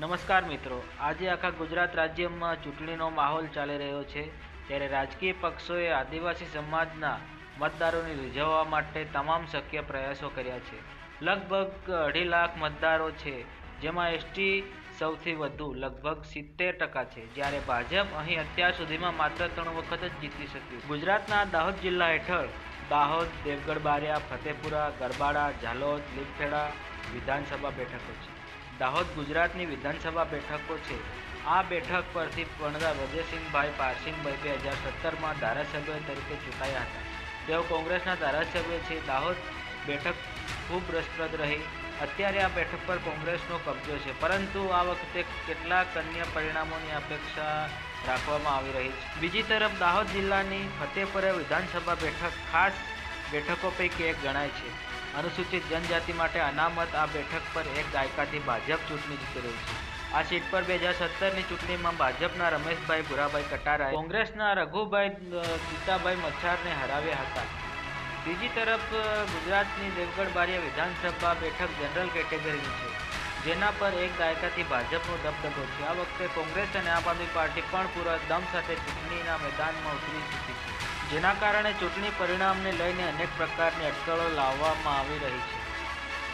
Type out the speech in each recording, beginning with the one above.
નમસ્કાર મિત્રો. આજે આખા ગુજરાત રાજ્યમાં ચૂંટણીનો માહોલ ચાલી રહ્યો છે. ત્યારે રાજકીય પક્ષોએ આદિવાસી સમાજના મતદારોને રીઝવવા માટે તમામ શક્ય પ્રયાસો કર્યા છે. લગભગ અઢી લાખ મતદારો છે, જેમાં એસટી સૌથી વધુ, લગભગ સિત્તેર ટકા છે. જ્યારે ભાજપ અહીં અત્યાર સુધીમાં માત્ર ત્રણ વખત જ જીતી શક્યું. ગુજરાતના દાહોદ જિલ્લા હેઠળ દાહોદ, દેવગઢ, બારિયા, ફતેપુરા, ગરબાડા, ઝાલોદ, લીમખેડા વિધાનસભા બેઠકો છે. દાહોદ ગુજરાતની વિધાનસભા બેઠકો છે. આ બેઠક પરથી પણદા વજયસિંહભાઈ પારસિંહભાઈ બે હજાર સત્તરમાં ધારાસભ્ય તરીકે ચૂંટાયા હતા. તેઓ કોંગ્રેસના ધારાસભ્ય છે. દાહોદ બેઠક ખૂબ રસપ્રદ રહી. અત્યારે આ બેઠક પર કોંગ્રેસનો કબજો છે. પરંતુ આ વખતે કેટલાક અન્ય પરિણામોની અપેક્ષા રાખવામાં આવી રહી છે. બીજી તરફ દાહોદ જિલ્લાની ફતેપુરા વિધાનસભા બેઠક ખાસ બેઠકો પૈકી એક ગણાય છે. અનુસૂચિત જનજાતિ માટે અનામત આ બેઠક પર એક દાયકાથી ભાજપ ચૂંટણી જીતી રહ્યું છે. આ સીટ પર બે હજાર સત્તરની ચૂંટણીમાં ભાજપના રમેશભાઈ ભુરાભાઈ કટારાએ કોંગ્રેસના રઘુભાઈ ગીતાભાઈ મચ્છારને હરાવ્યા હતા. બીજી તરફ ગુજરાતની દેવગઢ બારિયા વિધાનસભા બેઠક જનરલ કેટેગરીની છે. જેના પર એક દાયકાથી ભાજપનો દબદબો છે. આ વખતે કોંગ્રેસ અને આમ આદમી પાર્ટી પણ પૂરા દમ સાથે ચૂંટણીના મેદાનમાં ઉતરી ચૂકી છે. જેના કારણે ચૂંટણી પરિણામને લઈને અનેક પ્રકારની અટકળો લાવવામાં આવી રહી છે.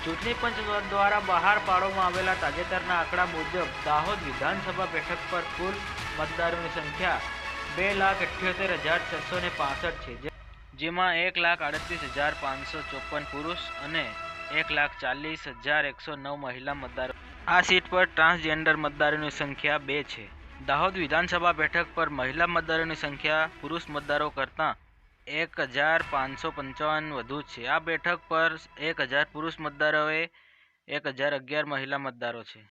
ચૂંટણી પંચ દ્વારા બહાર પાડવામાં આવેલા તાજેતરના આંકડા મુજબ દાહોદ વિધાનસભા બેઠક પર કુલ મતદારોની સંખ્યા બે લાખ અઠ્યોતેર હજાર છસો ને પાસઠ છે. જેમાં એક લાખ આડત્રીસ હજાર પાંચસો ચોપન પુરુષ અને એક લાખ ચાલીસ હજાર એકસો નવ મહિલા મતદારો આ સીટ પર ટ્રાન્સજેન્ડર મતદારોની સંખ્યા બે છે. દાહોદ વિધાનસભા બેઠક પર મહિલા મતદારોની સંખ્યા પુરુષ મતદારો કરતાં એક હજાર પાંચસો પંચાવન વધુ છે. આ બેઠક પર એક હજાર પુરુષ મતદારોએ એક હજાર અગિયાર મહિલા મતદારો છે.